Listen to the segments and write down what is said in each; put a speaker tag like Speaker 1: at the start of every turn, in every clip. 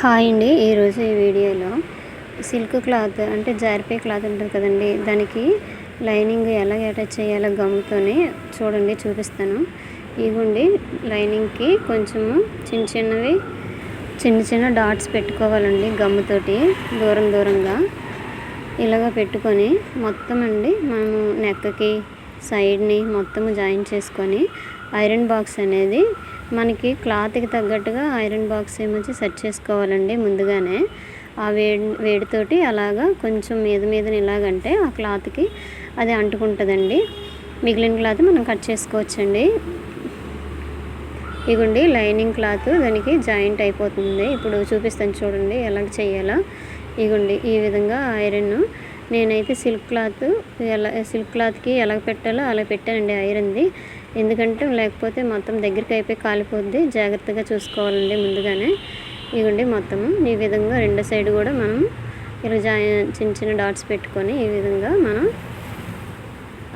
Speaker 1: Hi అండి. ఈరోజు ఈ వీడియోలో సిల్క్ క్లాత్ అంటే జారిపే క్లాత్ ఉంటుంది కదండి. దానికి లైనింగ్ ఎలా అటాచ్ చేయాలో గమ్తోనే చూడండి చూపిస్తాను. ఇవ్వండి లైనింగ్కి కొంచెము చిన్న చిన్నవి చిన్న చిన్న డాట్స్ పెట్టుకోవాలండి గమ్ముతోటి దూరం దూరంగా. ఇలాగ పెట్టుకొని మొత్తం అండి మనము నెక్కకి సైడ్ని మొత్తము జాయిన్ చేసుకొని ఐరన్ బాక్స్ అనేది మనకి క్లాత్కి తగ్గట్టుగా ఐరన్ బాక్స్ ఏమొచ్చి సెట్ చేసుకోవాలండి ముందుగానే. ఆ వేడి వేడితోటి అలాగా కొంచెం మీద మీద ఇలాగంటే ఆ క్లాత్కి అది అంటుకుంటుందండి. మిగిలిన క్లాత్ మనం కట్ చేసుకోవచ్చండి. ఇగుండి లైనింగ్ క్లాత్ దానికి జాయింట్ అయిపోతుంది. ఇప్పుడు చూపిస్తాను చూడండి ఎలా చేయాలో. ఇగుండి ఈ విధంగా ఐరన్ నేనైతే సిల్క్ క్లాత్ ఎలా సిల్క్ క్లాత్కి ఎలా పెట్టాలో అలా పెట్టానండి ఐరన్ది. ఎందుకంటే లేకపోతే మొత్తం దగ్గరికి అయిపోయి కాలిపోద్ది. జాగ్రత్తగా చూసుకోవాలండి ముందుగానే. ఇవ్వండి మొత్తము ఈ విధంగా రెండు సైడ్ కూడా మనం ఇలా జాయిన్ చిన్న చిన్న డాట్స్ పెట్టుకొని ఈ విధంగా మనం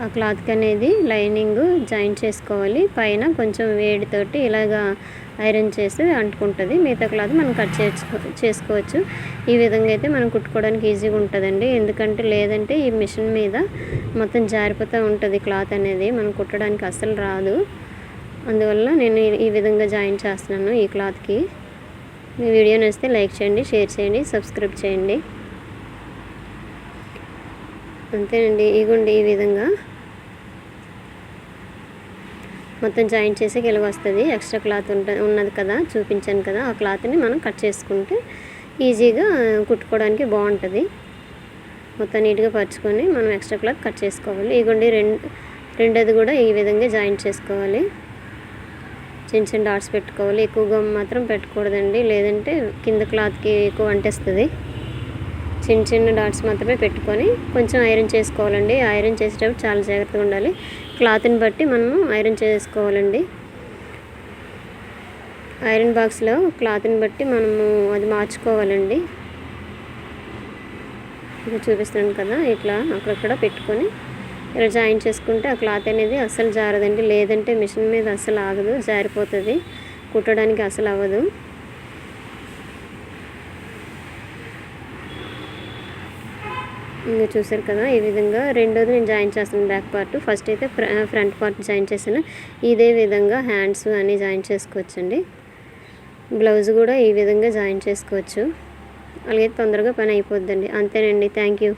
Speaker 1: ఆ క్లాత్కి అనేది లైనింగ్ జాయిన్ చేసుకోవాలి. పైన కొంచెం వేడితోటి ఇలాగా ఐరన్ చేస్తే అంటుకుంటుంది. మిగతా క్లాత్ మనం కట్ చేసుకో చేసుకోవచ్చు. ఈ విధంగా అయితే మనం కుట్టుకోవడానికి ఈజీగా ఉంటుందండి. ఎందుకంటే లేదంటే ఈ మిషన్ మీద మొత్తం జారిపోతూ ఉంటుంది క్లాత్ అనేది. మనం కుట్టడానికి అస్సలు రాదు. అందువల్ల నేను ఈ విధంగా జాయిన్ చేస్తున్నాను ఈ క్లాత్కి. మీ వీడియో నచ్చితే లైక్ చేయండి షేర్ చేయండి సబ్స్క్రైబ్ చేయండి. అంతేనండి ఇగోండి ఈ విధంగా. మొత్తం జాయింట్ చేసి గెలవ వస్తుంది. ఎక్స్ట్రా క్లాత్ ఉంట ఉన్నది కదా చూపించాను కదా ఆ క్లాత్ని మనం కట్ చేసుకుంటే ఈజీగా కుట్టుకోవడానికి బాగుంటుంది. మొత్తం నీట్గా పరుచుకొని మనం ఎక్స్ట్రా క్లాత్ కట్ చేసుకోవాలి. ఇగోండి రెండు రెండోది కూడా ఈ విధంగా జాయింట్ చేసుకోవాలి. చిన్న చిన్న డాట్స్ పెట్టుకోవాలి. ఎక్కువగా మాత్రం పెట్టకూడదండి. లేదంటే కింద క్లాత్కి ఎక్కువ అంటేస్తుంది. చిన్న చిన్న డాట్స్ మాత్రమే పెట్టుకొని కొంచెం ఐరన్ చేసుకోవాలండి. ఐరన్ చేసేటప్పుడు చాలా జాగ్రత్తగా ఉండాలి. క్లాత్ని బట్టి మనము ఐరన్ చేసుకోవాలండి. ఐరన్ బాక్స్లో క్లాత్ని బట్టి మనము అది మార్చుకోవాలండి. ఇక చూపిస్తున్నాను కదా ఇట్లా అక్కడక్కడ పెట్టుకొని ఇలా జాయిన్ చేసుకుంటే ఆ క్లాత్ అనేది అస్సలు జారదండి. లేదంటే మిషన్ మీద అస్సలు ఆగదు జారిపోతుంది. కుట్టడానికి అసలు అవ్వదు. ఇంకా చూసారు కదా ఈ విధంగా రెండోది నేను జాయిన్ చేస్తాను బ్యాక్ పార్ట్. ఫస్ట్ అయితే ఫ్రంట్ పార్ట్ జాయిన్ చేశాను. ఇదే విధంగా హ్యాండ్స్ అన్నీ జాయిన్ చేసుకోవచ్చండి. బ్లౌజ్ కూడా ఈ విధంగా జాయిన్ చేసుకోవచ్చు. అలాగే తొందరగా పని అయిపోద్దండి. అంతేనండి. Thank you.